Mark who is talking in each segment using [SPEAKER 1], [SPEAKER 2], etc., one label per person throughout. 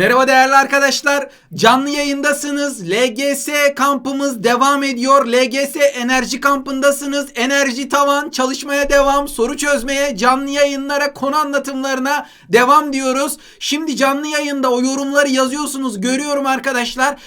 [SPEAKER 1] Merhaba değerli arkadaşlar. Canlı yayındasınız. LGS kampımız devam ediyor. LGS enerji kampındasınız. Enerji tavan, çalışmaya devam, soru çözmeye, canlı yayınlara, konu anlatımlarına devam diyoruz. Şimdi canlı yayında o yorumları yazıyorsunuz. Görüyorum arkadaşlar.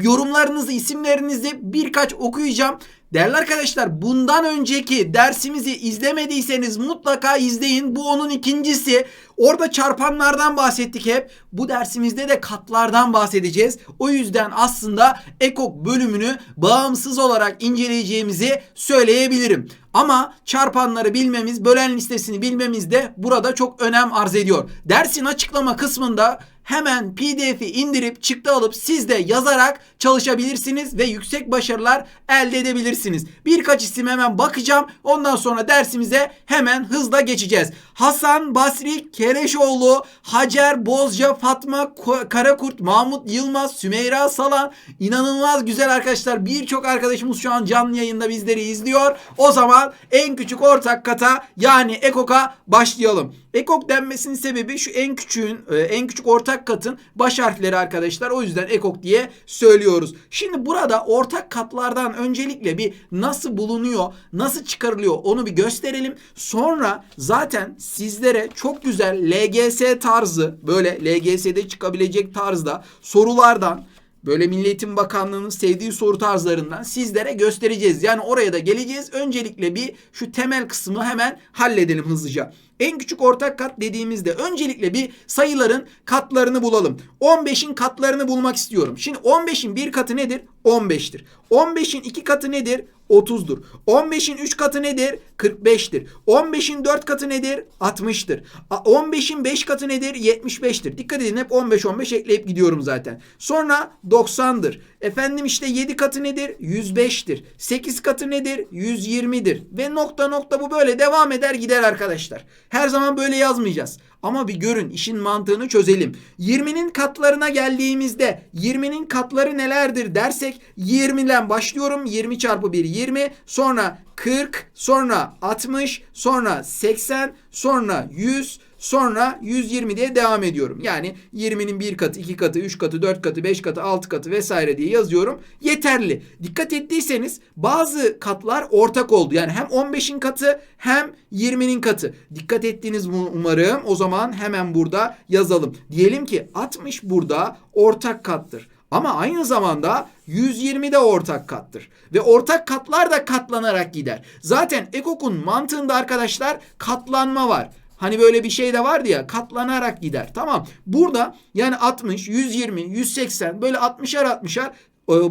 [SPEAKER 1] Yorumlarınızı, isimlerinizi birkaç okuyacağım. Değerli arkadaşlar bundan önceki dersimizi izlemediyseniz mutlaka izleyin. Bu onun ikincisi. Orada çarpanlardan bahsettik hep. Bu dersimizde de katlardan bahsedeceğiz. O yüzden aslında ekok bölümünü bağımsız olarak inceleyeceğimizi söyleyebilirim. Ama çarpanları bilmemiz, bölen listesini bilmemiz de burada çok önem arz ediyor. Dersin açıklama kısmında hemen PDF'i indirip çıktı alıp siz de yazarak çalışabilirsiniz ve yüksek başarılar elde edebilirsiniz. Birkaç isim hemen bakacağım. Ondan sonra dersimize hemen hızla geçeceğiz. Hasan Basri Kereşoğlu, Hacer Bozca, Fatma Karakurt, Mahmut Yılmaz, Sümeyra Salan. İnanılmaz güzel arkadaşlar. Birçok arkadaşımız şu an canlı yayında bizleri izliyor. O zaman en küçük ortak kata yani EKOK'a başlayalım. EKOK denmesinin sebebi şu en küçüğün, e, en küçük ortak katın baş harfleri arkadaşlar. O yüzden EKOK diye söylüyoruz. Şimdi burada ortak katlardan öncelikle bir nasıl bulunuyor, nasıl çıkarılıyor onu bir gösterelim. Sonra zaten sizlere çok güzel LGS tarzı, böyle LGS'de çıkabilecek tarzda sorulardan Böyle Milli Bakanlığı'nın sevdiği soru tarzlarından sizlere göstereceğiz. Yani oraya da geleceğiz. Öncelikle bir şu temel kısmı hemen halledelim hızlıca. En küçük ortak kat dediğimizde öncelikle bir sayıların katlarını bulalım. 15'in katlarını bulmak istiyorum. Şimdi 15'in bir katı nedir? 15'tir. 15'in iki katı nedir? 30'dur. 15'in 3 katı nedir? 45'tir. 15'in 4 katı nedir? 60'tır. A- 15'in 5 katı nedir? 75'tir. Dikkat edin hep 15 15 ekleyip gidiyorum zaten. Sonra 90'dır. Efendim işte 7 katı nedir? 105'tir. 8 katı nedir? 120'dir. Ve nokta nokta bu böyle devam eder gider arkadaşlar. Her zaman böyle yazmayacağız. Ama bir görün işin mantığını çözelim. 20'nin katlarına geldiğimizde 20'nin katları nelerdir dersek 20'den başlıyorum. 20 çarpı 1 20 sonra 40 sonra 60 sonra 80 sonra 100 sonra 120 diye devam ediyorum. Yani 20'nin 1 katı, 2 katı, 3 katı, 4 katı, 5 katı, 6 katı vesaire diye yazıyorum. Yeterli. Dikkat ettiyseniz bazı katlar ortak oldu. Yani hem 15'in katı hem 20'nin katı. Dikkat ettiğiniz umarım. O zaman hemen burada yazalım. Diyelim ki 60 burada ortak kattır. Ama aynı zamanda 120 de ortak kattır. Ve ortak katlar da katlanarak gider. Zaten EKOK'un mantığında arkadaşlar katlanma var. Hani böyle bir şey de vardı ya katlanarak gider. Tamam. Burada yani 60, 120, 180 böyle 60'ar 60'ar e, bu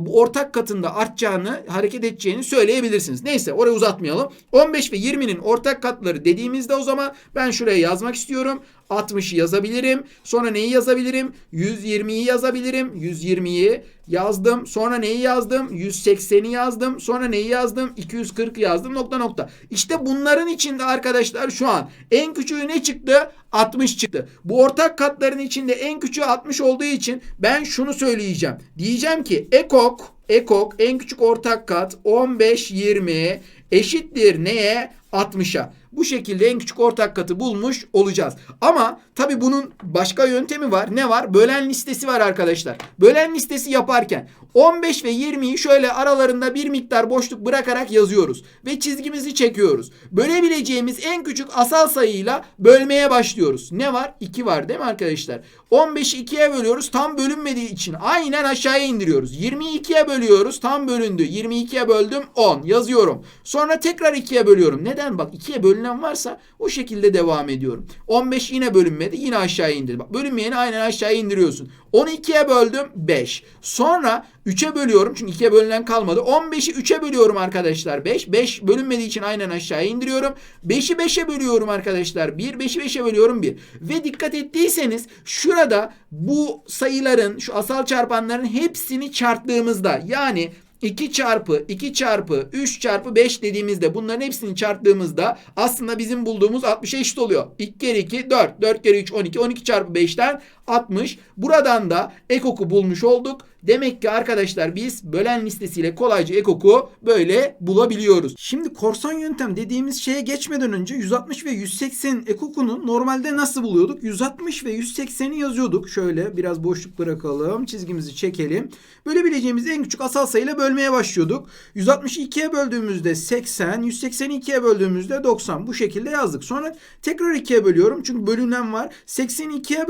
[SPEAKER 1] ortak katında artacağını, hareket edeceğini söyleyebilirsiniz. Neyse orayı uzatmayalım. 15 ve 20'nin ortak katları dediğimizde o zaman ben şuraya yazmak istiyorum. 60'ı yazabilirim. Sonra neyi yazabilirim? 120'yi yazabilirim. 120'yi yazdım. Sonra neyi yazdım? 180'i yazdım. Sonra neyi yazdım? 240 yazdım. Nokta nokta. İşte bunların içinde arkadaşlar şu an en küçüğü ne çıktı? 60 çıktı. Bu ortak katların içinde en küçüğü 60 olduğu için ben şunu söyleyeceğim. Diyeceğim ki ekok ekok en küçük ortak kat 15 20 eşittir neye? 60'a. Bu şekilde en küçük ortak katı bulmuş olacağız. Ama tabi bunun başka yöntemi var. Ne var? Bölen listesi var arkadaşlar. Bölen listesi yaparken 15 ve 20'yi şöyle aralarında bir miktar boşluk bırakarak yazıyoruz. Ve çizgimizi çekiyoruz. Bölebileceğimiz en küçük asal sayıyla bölmeye başlıyoruz. Ne var? 2 var değil mi arkadaşlar? 15'i 2'ye bölüyoruz. Tam bölünmediği için aynen aşağıya indiriyoruz. 20'yi 2'ye bölüyoruz. Tam bölündü. 22'ye böldüm 10 yazıyorum. Sonra tekrar 2'ye bölüyorum. Neden? Bak 2'ye bölünen varsa o şekilde devam ediyorum. 15 yine bölünmedi. Yine aşağıya indir. Bak bölünmeyeni aynen aşağıya indiriyorsun. 10'u 2'ye böldüm 5. Sonra 3'e bölüyorum. Çünkü 2'ye bölünen kalmadı. 15'i 3'e bölüyorum arkadaşlar 5. 5 bölünmediği için aynen aşağıya indiriyorum. 5'i 5'e bölüyorum arkadaşlar 1. 5'i 5'e bölüyorum 1. Ve dikkat ettiyseniz şurada bu sayıların şu asal çarpanların hepsini çarptığımızda yani 2 çarpı 2 çarpı 3 çarpı 5 dediğimizde bunların hepsini çarptığımızda aslında bizim bulduğumuz 60'a eşit oluyor. 2 kere 2 4. 4 kere 3 12. 12 çarpı 5'ten 60. Buradan da ekoku bulmuş olduk. Demek ki arkadaşlar biz bölen listesiyle kolayca ekoku böyle bulabiliyoruz. Şimdi korsan yöntem dediğimiz şeye geçmeden önce 160 ve 180 ekokunu normalde nasıl buluyorduk? 160 ve 180'i yazıyorduk. Şöyle biraz boşluk bırakalım. Çizgimizi çekelim. Bölebileceğimiz en küçük asal sayıyla bölmeye başlıyorduk. 160'ı 2'ye böldüğümüzde 80, 180'i 2'ye böldüğümüzde 90. Bu şekilde yazdık. Sonra tekrar 2'ye bölüyorum. Çünkü bölünen var. 80'i 2'ye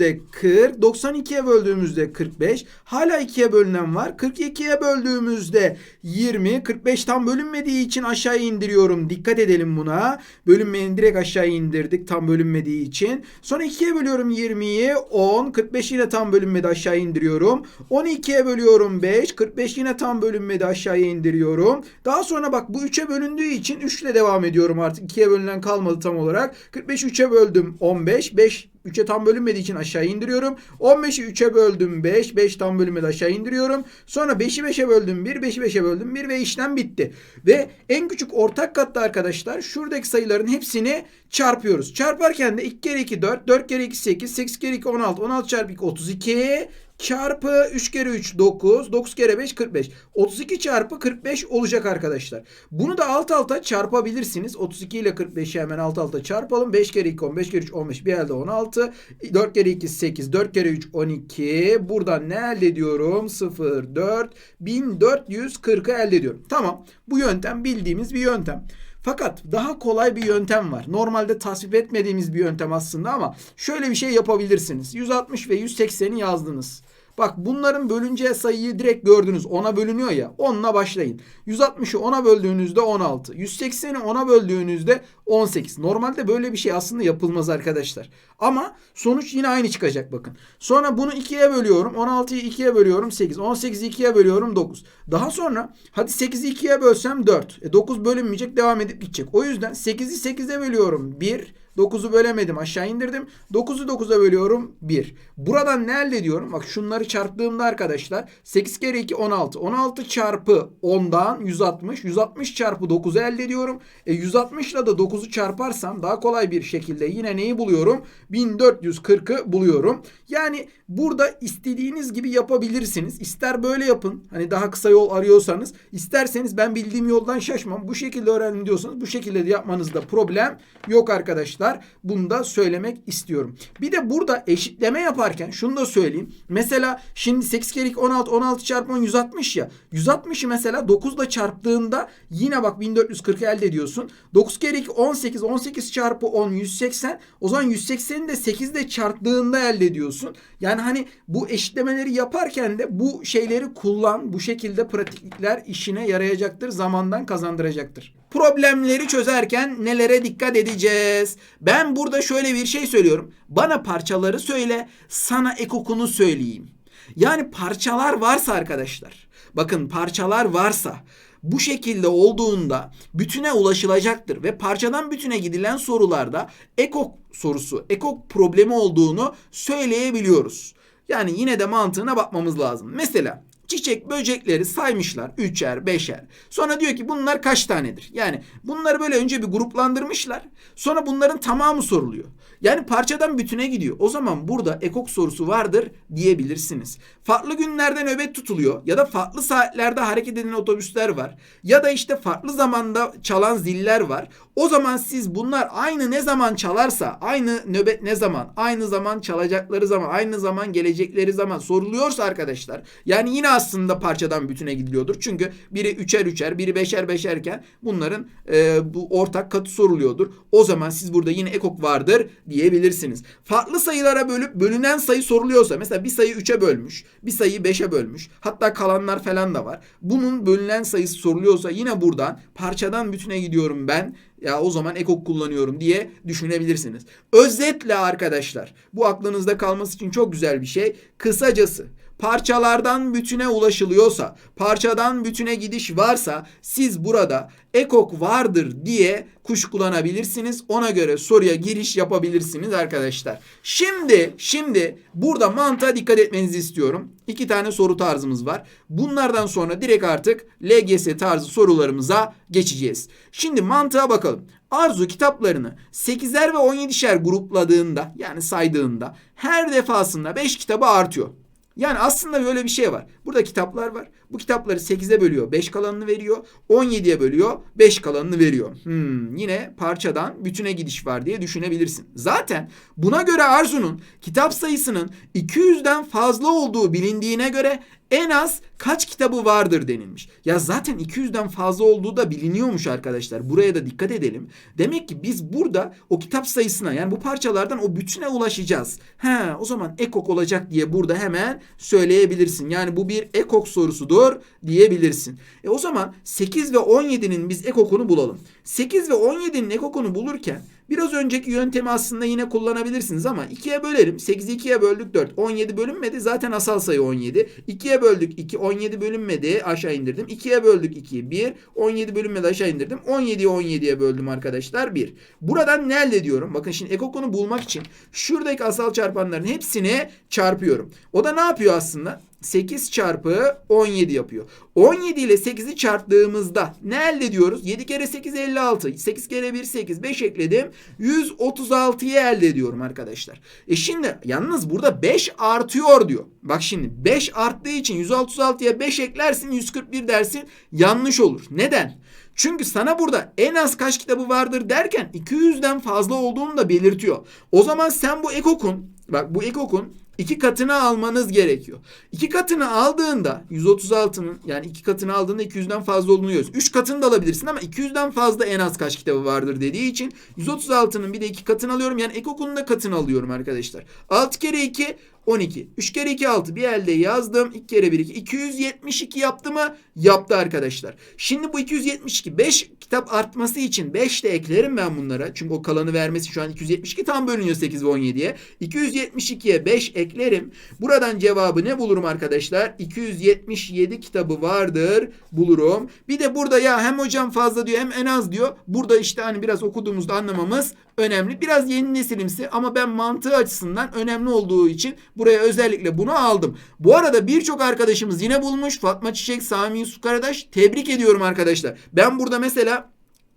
[SPEAKER 1] böldüğümüzde 40, 92'ye böldüğümüzde 45. Hala 2'ye bölünen var. 42'ye böldüğümüzde 20. 45 tam bölünmediği için aşağıya indiriyorum. Dikkat edelim buna. Bölünmeyeni direkt aşağıya indirdik tam bölünmediği için. Sonra 2'ye bölüyorum 20'yi 10. 45 yine tam bölünmedi aşağıya indiriyorum. 12'ye bölüyorum 5. 45 yine tam bölünmedi aşağıya indiriyorum. Daha sonra bak bu 3'e bölündüğü için 3 ile devam ediyorum artık. 2'ye bölünen kalmadı tam olarak. 45'i 3'e böldüm 15. 5 3'e tam bölünmediği için aşağı indiriyorum. 15'i 3'e böldüm 5. 5 tam bölünmedi aşağı indiriyorum. Sonra 5'i 5'e böldüm 1. 5'i 5'e böldüm 1 ve işlem bitti. Ve en küçük ortak katta arkadaşlar şuradaki sayıların hepsini çarpıyoruz. Çarparken de 2 kere 2 4, 4 kere 2 8, 8 kere 2 16, 16 çarpı 2 32 çarpı 3 kere 3 9, 9 kere 5 45. 32 çarpı 45 olacak arkadaşlar. Bunu da alt alta çarpabilirsiniz. 32 ile 45'i hemen alt alta çarpalım. 5 kere 2 15 kere 3 15 bir elde 16. 4 kere 2 8, 4 kere 3 12. Buradan ne elde ediyorum? 0 4 1440'ı elde ediyorum. Tamam. Bu yöntem bildiğimiz bir yöntem. Fakat daha kolay bir yöntem var. Normalde tasvip etmediğimiz bir yöntem aslında ama şöyle bir şey yapabilirsiniz. 160 ve 180'i yazdınız. Bak bunların bölüneceği sayıyı direkt gördünüz. 10'a bölünüyor ya. 10'la başlayın. 160'ı 10'a böldüğünüzde 16. 180'i 10'a böldüğünüzde 18. Normalde böyle bir şey aslında yapılmaz arkadaşlar. Ama sonuç yine aynı çıkacak bakın. Sonra bunu 2'ye bölüyorum. 16'yı 2'ye bölüyorum 8. 18'i 2'ye bölüyorum 9. Daha sonra hadi 8'i 2'ye bölsem 4. E 9 bölünmeyecek devam edip gidecek. O yüzden 8'i 8'e bölüyorum 1. 9'u bölemedim aşağı indirdim. 9'u 9'a bölüyorum 1. Buradan ne elde ediyorum? Bak şunları çarptığımda arkadaşlar 8 kere 2 16. 16 çarpı 10'dan 160. 160 çarpı 9'u elde ediyorum. E 160 ile de 9'u çarparsam daha kolay bir şekilde yine neyi buluyorum? 1440'ı buluyorum. Yani burada istediğiniz gibi yapabilirsiniz. İster böyle yapın. Hani daha kısa yol arıyorsanız. isterseniz ben bildiğim yoldan şaşmam. Bu şekilde öğrendim diyorsanız bu şekilde de yapmanızda problem yok arkadaşlar. Bunu da söylemek istiyorum. Bir de burada eşitleme yaparken şunu da söyleyeyim. Mesela şimdi 8 kere 2 16 16 çarpı 10 160 ya. 160'ı mesela 9 ile çarptığında yine bak 1440 elde ediyorsun. 9 kere 2 18 18 çarpı 10 180. O zaman 180'i de 8 ile çarptığında elde ediyorsun. Yani hani bu eşitlemeleri yaparken de bu şeyleri kullan. Bu şekilde pratiklikler işine yarayacaktır. Zamandan kazandıracaktır. Problemleri çözerken nelere dikkat edeceğiz? Ben burada şöyle bir şey söylüyorum. Bana parçaları söyle, sana ekokunu söyleyeyim. Yani parçalar varsa arkadaşlar. Bakın parçalar varsa bu şekilde olduğunda bütüne ulaşılacaktır ve parçadan bütüne gidilen sorularda ekok sorusu, ekok problemi olduğunu söyleyebiliyoruz. Yani yine de mantığına bakmamız lazım. Mesela çiçek böcekleri saymışlar. Üçer, beşer. Sonra diyor ki bunlar kaç tanedir? Yani bunları böyle önce bir gruplandırmışlar. Sonra bunların tamamı soruluyor. Yani parçadan bütüne gidiyor. O zaman burada ekok sorusu vardır diyebilirsiniz. Farklı günlerde nöbet tutuluyor ya da farklı saatlerde hareket eden otobüsler var. Ya da işte farklı zamanda çalan ziller var. O zaman siz bunlar aynı ne zaman çalarsa, aynı nöbet ne zaman, aynı zaman çalacakları zaman, aynı zaman gelecekleri zaman soruluyorsa arkadaşlar. Yani yine aslında parçadan bütüne gidiliyordur. Çünkü biri üçer üçer, biri beşer beşerken bunların e, bu ortak katı soruluyordur. O zaman siz burada yine ekok vardır diyebilirsiniz. Farklı sayılara bölüp bölünen sayı soruluyorsa mesela bir sayı 3'e bölmüş, bir sayıyı 5'e bölmüş. Hatta kalanlar falan da var. Bunun bölünen sayısı soruluyorsa yine buradan parçadan bütüne gidiyorum ben. Ya o zaman ekok kullanıyorum diye düşünebilirsiniz. Özetle arkadaşlar bu aklınızda kalması için çok güzel bir şey. Kısacası parçalardan bütüne ulaşılıyorsa, parçadan bütüne gidiş varsa siz burada ekok vardır diye kuşkulanabilirsiniz. Ona göre soruya giriş yapabilirsiniz arkadaşlar. Şimdi şimdi burada mantığa dikkat etmenizi istiyorum. İki tane soru tarzımız var. Bunlardan sonra direkt artık LGS tarzı sorularımıza geçeceğiz. Şimdi mantığa bakalım. Arzu kitaplarını 8'er ve 17'şer grupladığında yani saydığında her defasında 5 kitabı artıyor. Yani aslında böyle bir şey var. Burada kitaplar var. Bu kitapları 8'e bölüyor. 5 kalanını veriyor. 17'ye bölüyor. 5 kalanını veriyor. Hmm, yine parçadan bütüne gidiş var diye düşünebilirsin. Zaten buna göre Arzu'nun kitap sayısının 200'den fazla olduğu bilindiğine göre en az kaç kitabı vardır denilmiş. Ya zaten 200'den fazla olduğu da biliniyormuş arkadaşlar. Buraya da dikkat edelim. Demek ki biz burada o kitap sayısına yani bu parçalardan o bütüne ulaşacağız. He, o zaman ekok olacak diye burada hemen söyleyebilirsin. Yani bu bir ekok sorusudur diyebilirsin. E o zaman 8 ve 17'nin biz ekokunu bulalım. 8 ve 17'nin ekokunu bulurken Biraz önceki yöntemi aslında yine kullanabilirsiniz ama 2'ye bölerim. 8'i 2'ye böldük 4. 17 bölünmedi. Zaten asal sayı 17. 2'ye böldük 2. 17 bölünmedi. Aşağı indirdim. 2'ye böldük 2'yi 1. 17 bölünmedi aşağı indirdim. 17'yi 17'ye böldüm arkadaşlar 1. Buradan ne elde ediyorum? Bakın şimdi ekokunu bulmak için şuradaki asal çarpanların hepsini çarpıyorum. O da ne yapıyor aslında? 8 çarpı 17 yapıyor. 17 ile 8'i çarptığımızda ne elde ediyoruz? 7 kere 8 56. 8 kere 1 8. 5 ekledim. 136'yı elde ediyorum arkadaşlar. E şimdi yalnız burada 5 artıyor diyor. Bak şimdi 5 arttığı için 136'ya 5 eklersin 141 dersin. Yanlış olur. Neden? Çünkü sana burada en az kaç kitabı vardır derken 200'den fazla olduğunu da belirtiyor. O zaman sen bu ekokun bak bu ekokun iki katını almanız gerekiyor. İki katını aldığında 136'nın yani iki katını aldığında 200'den fazla olduğunu görüyoruz. Üç katını da alabilirsin ama 200'den fazla en az kaç kitabı vardır dediği için 136'nın bir de iki katını alıyorum. Yani ekokunun da katını alıyorum arkadaşlar. 6 kere 2 12. 3 kere 2 6 bir elde yazdım. 2 kere 1 2. 272 yaptı mı? Yaptı arkadaşlar. Şimdi bu 272 5 kitap artması için 5 de eklerim ben bunlara. Çünkü o kalanı vermesi şu an 272 tam bölünüyor 8 ve 17'ye. 272'ye 5 eklerim. Buradan cevabı ne bulurum arkadaşlar? 277 kitabı vardır bulurum. Bir de burada ya hem hocam fazla diyor hem en az diyor. Burada işte hani biraz okuduğumuzda anlamamız önemli. Biraz yeni nesilimsi ama ben mantığı açısından önemli olduğu için buraya özellikle bunu aldım. Bu arada birçok arkadaşımız yine bulmuş. Fatma Çiçek, Sami Yusuf Karadaş. Tebrik ediyorum arkadaşlar. Ben burada mesela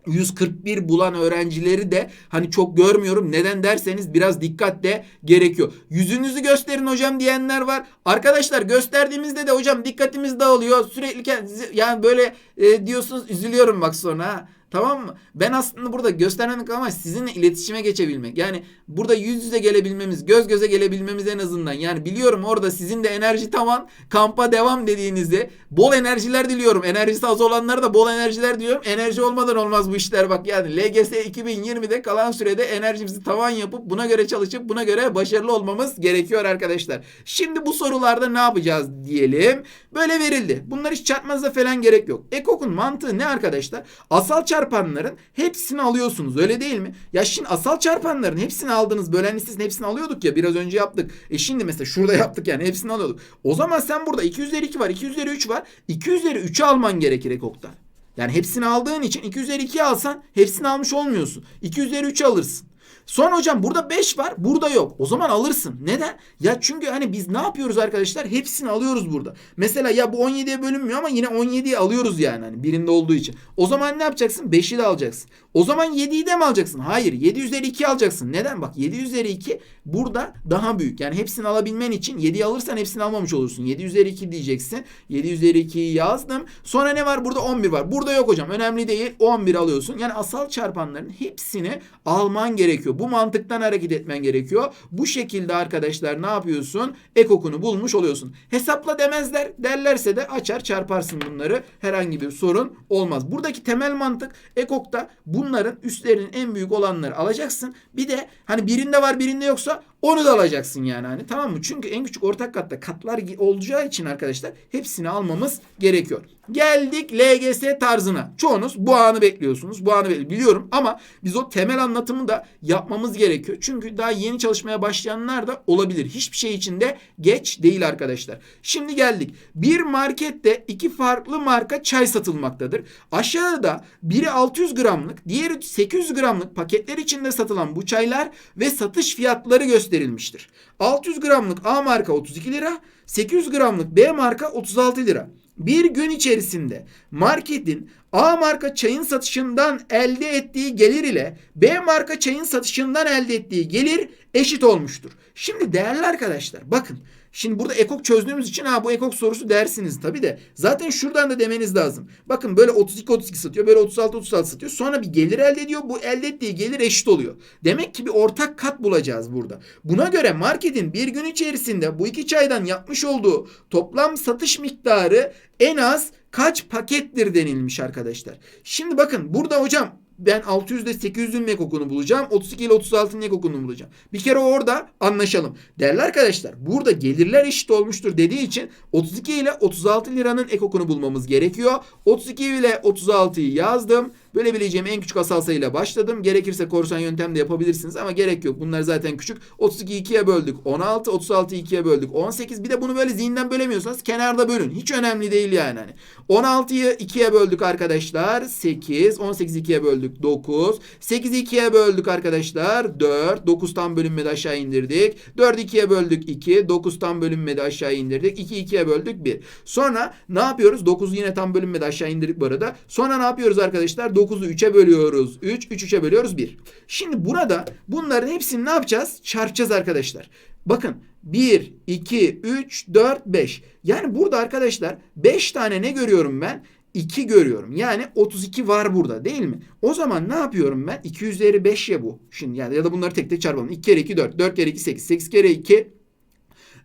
[SPEAKER 1] 141 bulan öğrencileri de hani çok görmüyorum. Neden derseniz biraz dikkat de gerekiyor. Yüzünüzü gösterin hocam diyenler var. Arkadaşlar gösterdiğimizde de hocam dikkatimiz dağılıyor. Sürekli yani böyle e, diyorsunuz üzülüyorum bak sonra ha. Tamam mı? Ben aslında burada göstermemek ama sizinle iletişime geçebilmek. Yani burada yüz yüze gelebilmemiz, göz göze gelebilmemiz en azından. Yani biliyorum orada sizin de enerji tavan, kampa devam dediğinizde bol enerjiler diliyorum. Enerjisi az olanlara da bol enerjiler diliyorum. Enerji olmadan olmaz bu işler bak yani. LGS 2020'de kalan sürede enerjimizi tavan yapıp buna göre çalışıp buna göre başarılı olmamız gerekiyor arkadaşlar. Şimdi bu sorularda ne yapacağız diyelim. Böyle verildi. Bunlar hiç çarpmanıza falan gerek yok. Ekok'un mantığı ne arkadaşlar? Asal çarpı çarpanların hepsini alıyorsunuz öyle değil mi? Ya şimdi asal çarpanların hepsini aldınız. Bölen listesinin hepsini alıyorduk ya biraz önce yaptık. E şimdi mesela şurada yaptık yani hepsini alıyorduk. O zaman sen burada 2 üzeri 2 var 2 üzeri 3 var. 2 üzeri 3'ü alman gerekir ekokta. Yani hepsini aldığın için 2 üzeri 2'yi alsan hepsini almış olmuyorsun. 2 üzeri 3'ü alırsın. Sonra hocam burada 5 var burada yok. O zaman alırsın. Neden? Ya çünkü hani biz ne yapıyoruz arkadaşlar? Hepsini alıyoruz burada. Mesela ya bu 17'ye bölünmüyor ama yine 17'yi alıyoruz yani hani birinde olduğu için. O zaman ne yapacaksın? 5'i de alacaksın. O zaman 7'yi de mi alacaksın? Hayır 7 üzeri 2 alacaksın. Neden? Bak 7 üzeri 2 burada daha büyük. Yani hepsini alabilmen için 7'yi alırsan hepsini almamış olursun. 7 üzeri 2 diyeceksin. 7 üzeri 2'yi yazdım. Sonra ne var? Burada 11 var. Burada yok hocam. Önemli değil. 11 alıyorsun. Yani asal çarpanların hepsini alman gerekiyor. Bu mantıktan hareket etmen gerekiyor. Bu şekilde arkadaşlar ne yapıyorsun? Ekokunu bulmuş oluyorsun. Hesapla demezler. Derlerse de açar çarparsın bunları. Herhangi bir sorun olmaz. Buradaki temel mantık ekokta bunların üstlerinin en büyük olanları alacaksın. Bir de hani birinde var birinde yoksa Onu da alacaksın yani hani tamam mı? Çünkü en küçük ortak katta katlar olacağı için arkadaşlar hepsini almamız gerekiyor. Geldik LGS tarzına. Çoğunuz bu anı bekliyorsunuz. Bu anı biliyorum ama biz o temel anlatımı da yapmamız gerekiyor. Çünkü daha yeni çalışmaya başlayanlar da olabilir. Hiçbir şey için de geç değil arkadaşlar. Şimdi geldik. Bir markette iki farklı marka çay satılmaktadır. Aşağıda biri 600 gramlık, diğeri 800 gramlık paketler içinde satılan bu çaylar ve satış fiyatları gösterilmiştir. 600 gramlık A marka 32 lira, 800 gramlık B marka 36 lira. Bir gün içerisinde marketin A marka çayın satışından elde ettiği gelir ile B marka çayın satışından elde ettiği gelir eşit olmuştur. Şimdi değerli arkadaşlar bakın Şimdi burada ekok çözdüğümüz için ha bu ekok sorusu dersiniz tabi de. Zaten şuradan da demeniz lazım. Bakın böyle 32-32 satıyor. Böyle 36-36 satıyor. Sonra bir gelir elde ediyor. Bu elde ettiği gelir eşit oluyor. Demek ki bir ortak kat bulacağız burada. Buna göre marketin bir gün içerisinde bu iki çaydan yapmış olduğu toplam satış miktarı en az kaç pakettir denilmiş arkadaşlar. Şimdi bakın burada hocam ben 600 ile 800'ün ne kokunu bulacağım. 32 ile 36'nın ne kokunu bulacağım. Bir kere orada anlaşalım. Değerli arkadaşlar burada gelirler eşit olmuştur dediği için 32 ile 36 liranın ekokunu bulmamız gerekiyor. 32 ile 36'yı yazdım. Bölebileceğim en küçük asal sayıyla başladım. Gerekirse korsan yöntem de yapabilirsiniz ama gerek yok. Bunlar zaten küçük. 32'yi 2'ye böldük 16. 36'yı 2'ye böldük 18. Bir de bunu böyle zihinden bölemiyorsanız kenarda bölün. Hiç önemli değil yani. Hani 16'yı 2'ye böldük arkadaşlar. 8. 18'i 2'ye böldük 9. 8'i 2'ye böldük arkadaşlar. 4. 9 tam bölünmedi aşağı indirdik. 4'ü 2'ye böldük 2. 9 tam bölünmedi aşağı indirdik. 2'yi 2'ye böldük 1. Sonra ne yapıyoruz? 9'u yine tam bölünmedi aşağı indirdik bu arada. Sonra ne yapıyoruz arkadaşlar? 9'u 3'e bölüyoruz. 3. 3 3'e bölüyoruz 1. Şimdi burada bunların hepsini ne yapacağız? Çarpacağız arkadaşlar. Bakın 1, 2, 3, 4, 5. Yani burada arkadaşlar 5 tane ne görüyorum ben? 2 görüyorum. Yani 32 var burada değil mi? O zaman ne yapıyorum ben? 2 üzeri 5 ya bu. Şimdi yani ya da bunları tek tek çarpalım. 2 kere 2 4, 4 kere 2 8, 8 kere 2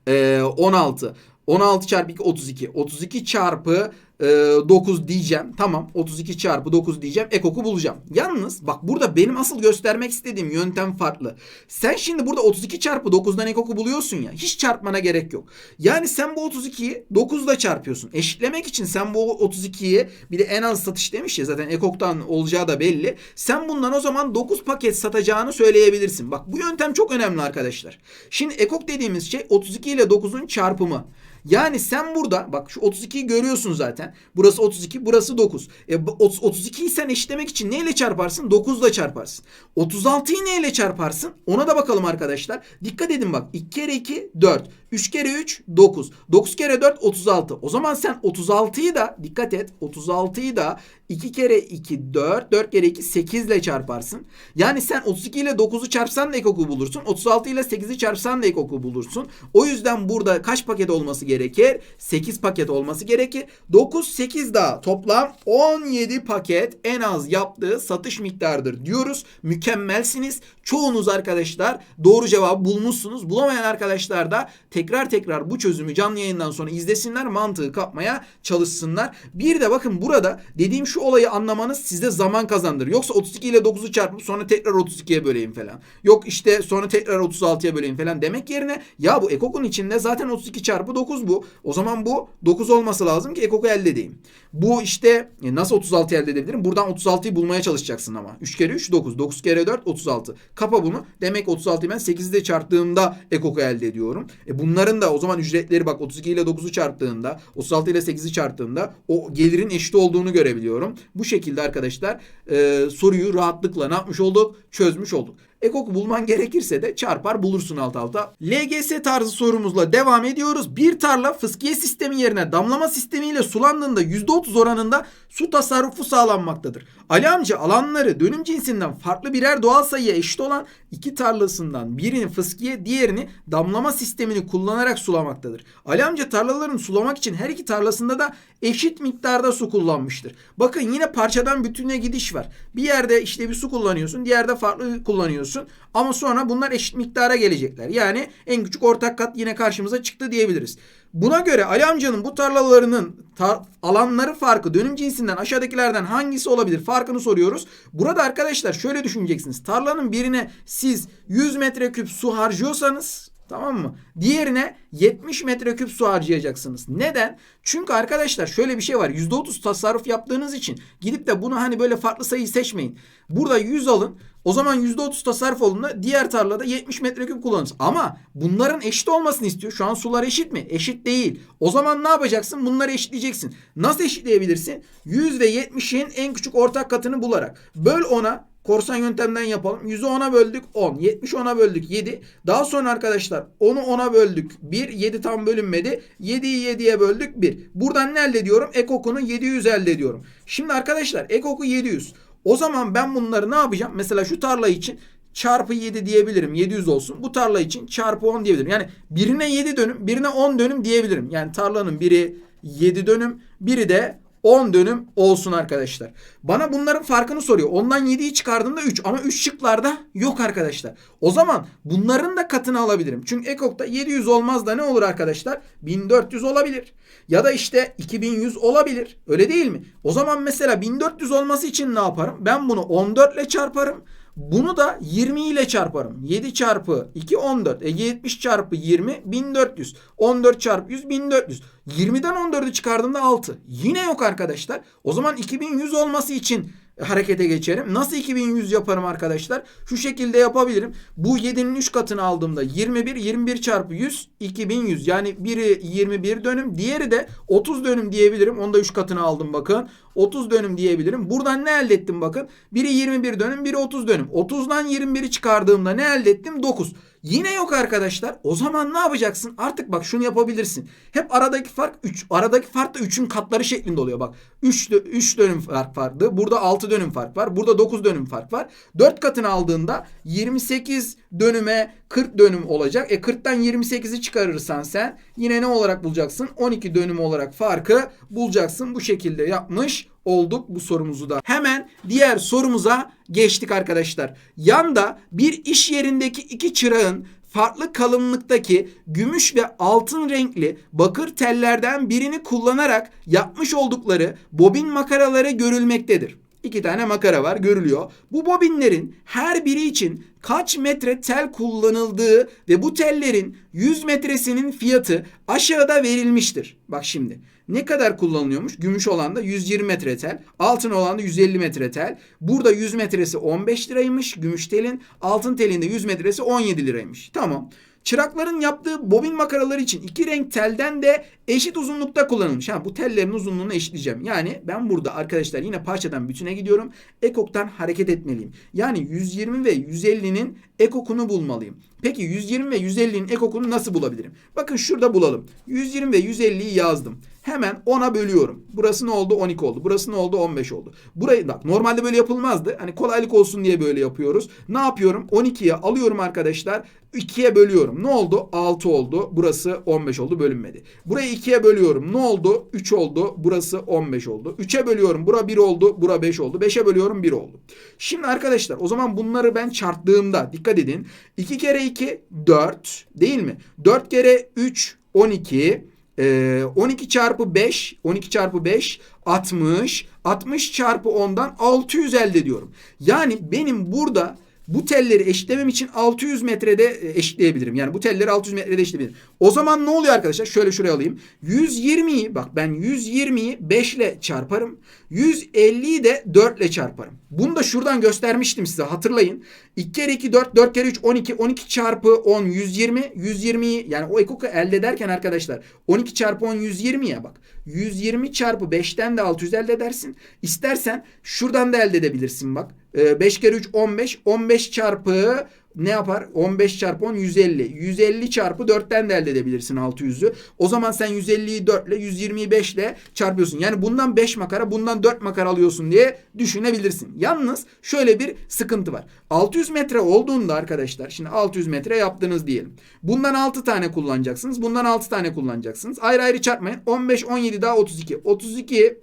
[SPEAKER 1] e, 16. 16 çarpı 2 32. 32 çarpı e, 9 diyeceğim. Tamam 32 çarpı 9 diyeceğim. Ekoku bulacağım. Yalnız bak burada benim asıl göstermek istediğim yöntem farklı. Sen şimdi burada 32 çarpı 9'dan ekoku buluyorsun ya. Hiç çarpmana gerek yok. Yani sen bu 32'yi 9'la çarpıyorsun. Eşitlemek için sen bu 32'yi bir de en az satış demiş ya zaten ekoktan olacağı da belli. Sen bundan o zaman 9 paket satacağını söyleyebilirsin. Bak bu yöntem çok önemli arkadaşlar. Şimdi ekok dediğimiz şey 32 ile 9'un çarpımı. Yani sen burada bak şu 32'yi görüyorsun zaten. Burası 32, burası 9. E, bu 30 32'yi sen eşitlemek için neyle çarparsın? 9 ile çarparsın. 36'yı neyle çarparsın? Ona da bakalım arkadaşlar. Dikkat edin bak. 2 kere 2 4. 3 kere 3 9. 9 kere 4 36. O zaman sen 36'yı da dikkat et. 36'yı da 2 kere 2 4. 4 kere 2 8 ile çarparsın. Yani sen 32 ile 9'u çarpsan da ekoku bulursun. 36 ile 8'i çarpsan da ekoku bulursun. O yüzden burada kaç paket olması gerekir? 8 paket olması gerekir. 9 8 daha toplam 17 paket en az yaptığı satış miktarıdır diyoruz. Mükemmelsiniz. Çoğunuz arkadaşlar doğru cevabı bulmuşsunuz. Bulamayan arkadaşlar da tekrar tekrar bu çözümü canlı yayından sonra izlesinler. Mantığı kapmaya çalışsınlar. Bir de bakın burada dediğim şu olayı anlamanız sizde zaman kazandırır. Yoksa 32 ile 9'u çarpıp sonra tekrar 32'ye böleyim falan. Yok işte sonra tekrar 36'ya böleyim falan demek yerine ya bu ekokun içinde zaten 32 çarpı 9 bu. O zaman bu 9 olması lazım ki ekoku elde edeyim. Bu işte e, nasıl 36 elde edebilirim? Buradan 36'yı bulmaya çalışacaksın ama. 3 kere 3 9. 9 kere 4 36. Kapa bunu. Demek 36'yı ben 8 ile çarptığımda ekoku elde ediyorum. E bunların da o zaman ücretleri bak 32 ile 9'u çarptığında 36 ile 8'i çarptığında o gelirin eşit olduğunu görebiliyorum. Bu şekilde arkadaşlar e, soruyu rahatlıkla ne yapmış olduk? Çözmüş olduk. Ekoku bulman gerekirse de çarpar bulursun alt alta. LGS tarzı sorumuzla devam ediyoruz. Bir tarla fıskiye sistemi yerine damlama sistemiyle sulandığında %30 oranında su tasarrufu sağlanmaktadır. Ali amca alanları dönüm cinsinden farklı birer doğal sayıya eşit olan iki tarlasından birini fıskiye diğerini damlama sistemini kullanarak sulamaktadır. Ali amca tarlalarını sulamak için her iki tarlasında da eşit miktarda su kullanmıştır. Bakın yine parçadan bütüne gidiş var. Bir yerde işte bir su kullanıyorsun, diğerde farklı kullanıyorsun. Ama sonra bunlar eşit miktara gelecekler. Yani en küçük ortak kat yine karşımıza çıktı diyebiliriz. Buna göre Ali amcanın bu tarlalarının tar- alanları farkı dönüm cinsinden aşağıdakilerden hangisi olabilir farkını soruyoruz. Burada arkadaşlar şöyle düşüneceksiniz. Tarlanın birine siz 100 metreküp su harcıyorsanız Tamam mı? Diğerine 70 metreküp su harcayacaksınız. Neden? Çünkü arkadaşlar şöyle bir şey var. %30 tasarruf yaptığınız için gidip de bunu hani böyle farklı sayı seçmeyin. Burada 100 alın. O zaman %30 tasarruf olduğunda diğer tarlada 70 metreküp kullanırsın. Ama bunların eşit olmasını istiyor. Şu an sular eşit mi? Eşit değil. O zaman ne yapacaksın? Bunları eşitleyeceksin. Nasıl eşitleyebilirsin? 100 ve 70'in en küçük ortak katını bularak. Böl ona Korsan yöntemden yapalım. 100'ü 10'a böldük 10. 70 10'a böldük 7. Daha sonra arkadaşlar 10'u 10'a böldük 1. 7 tam bölünmedi. 7'yi 7'ye böldük 1. Buradan ne elde ediyorum? Ekokunu 700 elde ediyorum. Şimdi arkadaşlar ekoku 700. O zaman ben bunları ne yapacağım? Mesela şu tarla için çarpı 7 diyebilirim. 700 olsun. Bu tarla için çarpı 10 diyebilirim. Yani birine 7 dönüm, birine 10 dönüm diyebilirim. Yani tarlanın biri 7 dönüm, biri de 10 dönüm olsun arkadaşlar. Bana bunların farkını soruyor. Ondan 7'yi çıkardığımda 3 ama 3 şıklarda yok arkadaşlar. O zaman bunların da katını alabilirim. Çünkü ekokta 700 olmaz da ne olur arkadaşlar? 1400 olabilir. Ya da işte 2100 olabilir. Öyle değil mi? O zaman mesela 1400 olması için ne yaparım? Ben bunu 14 ile çarparım. Bunu da 20 ile çarparım. 7 çarpı 2 14. E 70 çarpı 20 1400. 14 çarpı 100 1400. 20'den 14'ü çıkardığımda 6. Yine yok arkadaşlar. O zaman 2100 olması için harekete geçerim. Nasıl 2100 yaparım arkadaşlar? Şu şekilde yapabilirim. Bu 7'nin 3 katını aldığımda 21, 21 çarpı 100, 2100. Yani biri 21 dönüm, diğeri de 30 dönüm diyebilirim. Onu da 3 katını aldım bakın. 30 dönüm diyebilirim. Buradan ne elde ettim bakın. Biri 21 dönüm, biri 30 dönüm. 30'dan 21'i çıkardığımda ne elde ettim? 9. Yine yok arkadaşlar. O zaman ne yapacaksın? Artık bak şunu yapabilirsin. Hep aradaki fark 3. Aradaki fark da 3'ün katları şeklinde oluyor bak. 3 3 dönüm fark vardı. Burada 6 dönüm fark var. Burada 9 dönüm fark var. 4 katını aldığında 28 dönüme 40 dönüm olacak. E 40'tan 28'i çıkarırsan sen yine ne olarak bulacaksın? 12 dönüm olarak farkı bulacaksın. Bu şekilde yapmış olduk bu sorumuzu da. Hemen diğer sorumuza geçtik arkadaşlar. Yanda bir iş yerindeki iki çırağın farklı kalınlıktaki gümüş ve altın renkli bakır tellerden birini kullanarak yapmış oldukları bobin makaraları görülmektedir. İki tane makara var görülüyor. Bu bobinlerin her biri için kaç metre tel kullanıldığı ve bu tellerin 100 metresinin fiyatı aşağıda verilmiştir. Bak şimdi ne kadar kullanılıyormuş? Gümüş olan da 120 metre tel, altın olan da 150 metre tel. Burada 100 metresi 15 liraymış gümüş telin, altın telin de 100 metresi 17 liraymış. Tamam. Çırakların yaptığı bobin makaraları için iki renk telden de eşit uzunlukta kullanılmış. Ha, bu tellerin uzunluğunu eşitleyeceğim. Yani ben burada arkadaşlar yine parçadan bütüne gidiyorum. Ekoktan hareket etmeliyim. Yani 120 ve 150'nin ekokunu bulmalıyım. Peki 120 ve 150'nin ekokunu nasıl bulabilirim? Bakın şurada bulalım. 120 ve 150'yi yazdım. Hemen 10'a bölüyorum. Burası ne oldu? 12 oldu. Burası ne oldu? 15 oldu. Burayı bak normalde böyle yapılmazdı. Hani kolaylık olsun diye böyle yapıyoruz. Ne yapıyorum? 12'ye alıyorum arkadaşlar. 2'ye bölüyorum. Ne oldu? 6 oldu. Burası 15 oldu. Bölünmedi. Burayı 2'ye bölüyorum. Ne oldu? 3 oldu. Burası 15 oldu. 3'e bölüyorum. Bura 1 oldu. Bura 5 oldu. 5'e bölüyorum 1 oldu. Şimdi arkadaşlar o zaman bunları ben çarptığımda dikkat edin. 2 kere 2 4 değil mi? 4 kere 3 12 ee, 12 çarpı 5 12 çarpı 5 60 60 çarpı 10'dan 600 elde ediyorum. Yani benim burada bu telleri eşitlemem için 600 metrede eşitleyebilirim. Yani bu telleri 600 metrede eşitleyebilirim. O zaman ne oluyor arkadaşlar? Şöyle şuraya alayım. 120'yi bak ben 120'yi 5 ile çarparım. 150'yi de 4 ile çarparım. Bunu da şuradan göstermiştim size hatırlayın. 2 kere 2 4 4 kere 3 12 12 çarpı 10 120 120'yi yani o ekoku elde ederken arkadaşlar 12 çarpı 10 120 ya bak. 120 çarpı 5'ten de 600 elde edersin. İstersen şuradan da elde edebilirsin bak. 5 kere 3 15 15 çarpı ne yapar? 15 çarpı 10 150. 150 çarpı 4'ten de elde edebilirsin 600'ü. O zaman sen 150'yi 4 ile 120'yi 5 ile çarpıyorsun. Yani bundan 5 makara bundan 4 makara alıyorsun diye düşünebilirsin. Yalnız şöyle bir sıkıntı var. 600 metre olduğunda arkadaşlar şimdi 600 metre yaptınız diyelim. Bundan 6 tane kullanacaksınız. Bundan 6 tane kullanacaksınız. Ayrı ayrı çarpmayın. 15 17 daha 32. 32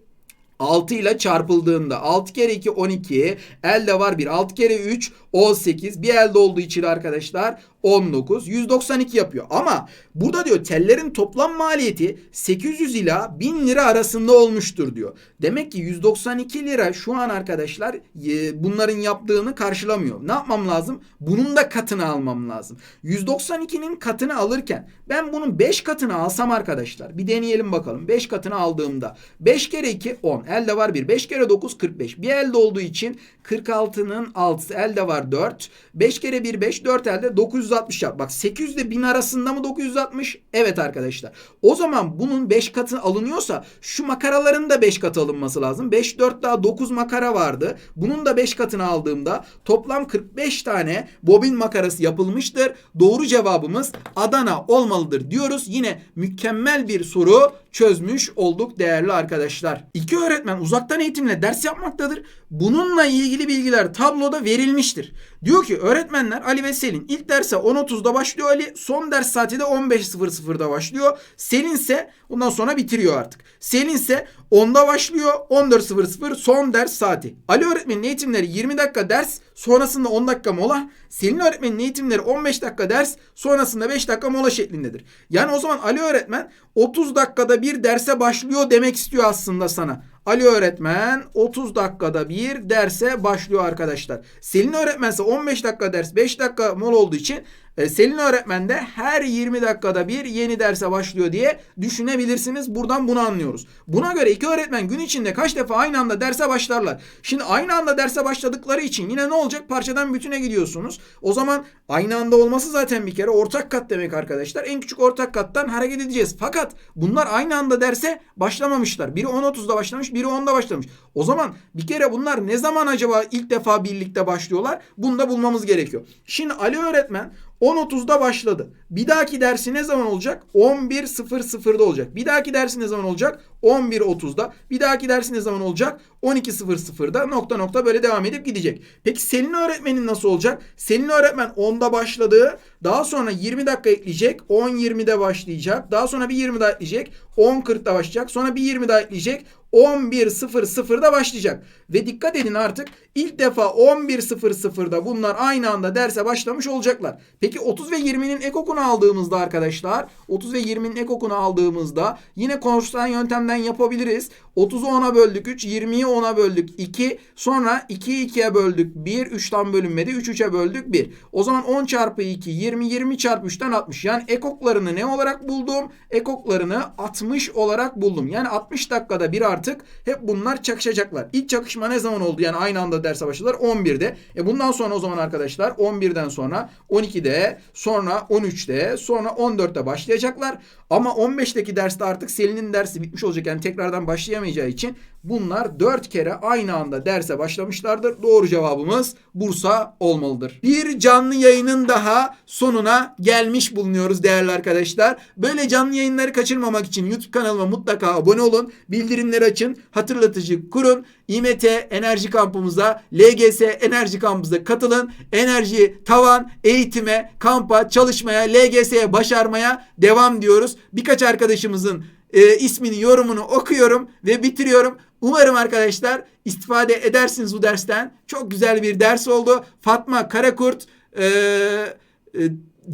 [SPEAKER 1] 6 ile çarpıldığında 6 kere 2 12 elde var 1 6 kere 3 18 bir elde olduğu için arkadaşlar 19, 192 yapıyor. Ama burada diyor tellerin toplam maliyeti 800 ila 1000 lira arasında olmuştur diyor. Demek ki 192 lira şu an arkadaşlar e, bunların yaptığını karşılamıyor. Ne yapmam lazım? Bunun da katını almam lazım. 192'nin katını alırken ben bunun 5 katını alsam arkadaşlar bir deneyelim bakalım. 5 katını aldığımda 5 kere 2 10 elde var 1 5 kere 9 45 bir elde olduğu için 46'nın 6'sı elde var 4 5 kere 1 5 4 elde 960 yap. Bak 800 ile 1000 arasında mı 960? Evet arkadaşlar. O zaman bunun 5 katı alınıyorsa şu makaraların da 5 katı alınması lazım. 5 4 daha 9 makara vardı. Bunun da 5 katını aldığımda toplam 45 tane bobin makarası yapılmıştır. Doğru cevabımız Adana olmalıdır diyoruz. Yine mükemmel bir soru çözmüş olduk değerli arkadaşlar. İki öğretmen uzaktan eğitimle ders yapmaktadır. Bununla ilgili bilgiler tabloda verilmiştir. Diyor ki öğretmenler Ali ve Selin ilk derse 10.30'da başlıyor Ali. Son ders saati de 15.00'da başlıyor. Selin ise ondan sonra bitiriyor artık. Selin ise 10'da başlıyor 14.00 son ders saati. Ali öğretmenin eğitimleri 20 dakika ders sonrasında 10 dakika mola. Selin öğretmenin eğitimleri 15 dakika ders sonrasında 5 dakika mola şeklindedir. Yani o zaman Ali öğretmen 30 dakikada bir derse başlıyor demek istiyor aslında sana. Ali öğretmen 30 dakikada bir derse başlıyor arkadaşlar. Selin öğretmen ise 15 dakika ders 5 dakika mol olduğu için e, Selin öğretmen de her 20 dakikada bir yeni derse başlıyor diye düşünebilirsiniz. Buradan bunu anlıyoruz. Buna göre iki öğretmen gün içinde kaç defa aynı anda derse başlarlar. Şimdi aynı anda derse başladıkları için yine ne olacak? Parçadan bütüne gidiyorsunuz. O zaman aynı anda olması zaten bir kere ortak kat demek arkadaşlar. En küçük ortak kattan hareket edeceğiz. Fakat bunlar aynı anda derse başlamamışlar. Biri 10.30'da başlamış, biri 10'da başlamış. O zaman bir kere bunlar ne zaman acaba ilk defa birlikte başlıyorlar? Bunu da bulmamız gerekiyor. Şimdi Ali öğretmen 10.30'da başladı. Bir dahaki dersi ne zaman olacak? 11.00'da olacak. Bir dahaki dersi ne zaman olacak? 11.30'da. Bir dahaki dersi ne zaman olacak? 12.00'da nokta nokta böyle devam edip gidecek. Peki Selin öğretmenin nasıl olacak? Selin öğretmen 10'da başladı. Daha sonra 20 dakika ekleyecek. 10.20'de başlayacak. Daha sonra bir 20 daha ekleyecek. 10.40'da başlayacak. Sonra bir 20 daha ekleyecek. 11.00'da başlayacak. Ve dikkat edin artık ilk defa 11.00'da bunlar aynı anda derse başlamış olacaklar. Peki 30 ve 20'nin ekokunu aldığımızda arkadaşlar 30 ve 20'nin ekokunu aldığımızda yine konuşulan yöntemden yapabiliriz. 30'u 10'a böldük 3, 20'yi 10'a böldük 2, sonra 2'yi 2'ye böldük 1, 3'ten bölünmedi 3, 3'e böldük 1. O zaman 10 çarpı 2, 20, 20 çarpı 3'ten 60. Yani ekoklarını ne olarak buldum? Ekoklarını 60 olarak buldum. Yani 60 dakikada bir artık hep bunlar çakışacaklar. İlk çakışma ne zaman oldu? Yani aynı anda derse başladılar 11'de. E bundan sonra o zaman arkadaşlar 11'den sonra 12'de, sonra 13'te, sonra 14'te başlayacaklar. Ama 15'teki derste artık Selin'in dersi bitmiş olacak. Yani tekrardan başlayamayacağı için bunlar 4 kere aynı anda derse başlamışlardır. Doğru cevabımız Bursa olmalıdır. Bir canlı yayının daha sonuna gelmiş bulunuyoruz değerli arkadaşlar. Böyle canlı yayınları kaçırmamak için YouTube kanalıma mutlaka abone olun. Bildirimleri açın. Hatırlatıcı kurun. İMT Enerji Kampımıza, LGS Enerji Kampımıza katılın. Enerji, tavan, eğitime, kampa, çalışmaya, LGS'ye başarmaya devam diyoruz. Birkaç arkadaşımızın e, ismini, yorumunu okuyorum ve bitiriyorum. Umarım arkadaşlar istifade edersiniz bu dersten. Çok güzel bir ders oldu. Fatma Karakurt e, e,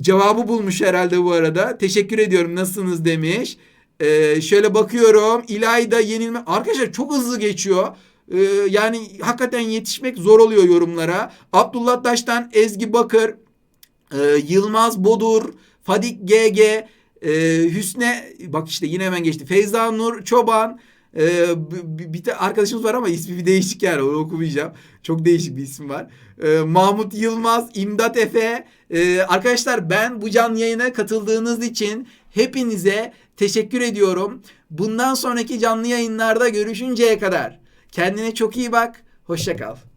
[SPEAKER 1] cevabı bulmuş herhalde bu arada. Teşekkür ediyorum nasılsınız demiş. E, şöyle bakıyorum. İlayda yenilme. Arkadaşlar çok hızlı geçiyor. E, yani hakikaten yetişmek zor oluyor yorumlara. Abdullah Taş'tan Ezgi Bakır, e, Yılmaz Bodur, Fadik GG, e, Hüsne bak işte yine hemen geçti. Feyza Nur Çoban, ee, bir, bir de arkadaşımız var ama ismi bir değişik yani onu okumayacağım. Çok değişik bir isim var. Ee, Mahmut Yılmaz, İmdat Efe. Ee, arkadaşlar ben bu canlı yayına katıldığınız için hepinize teşekkür ediyorum. Bundan sonraki canlı yayınlarda görüşünceye kadar kendine çok iyi bak. Hoşça kal.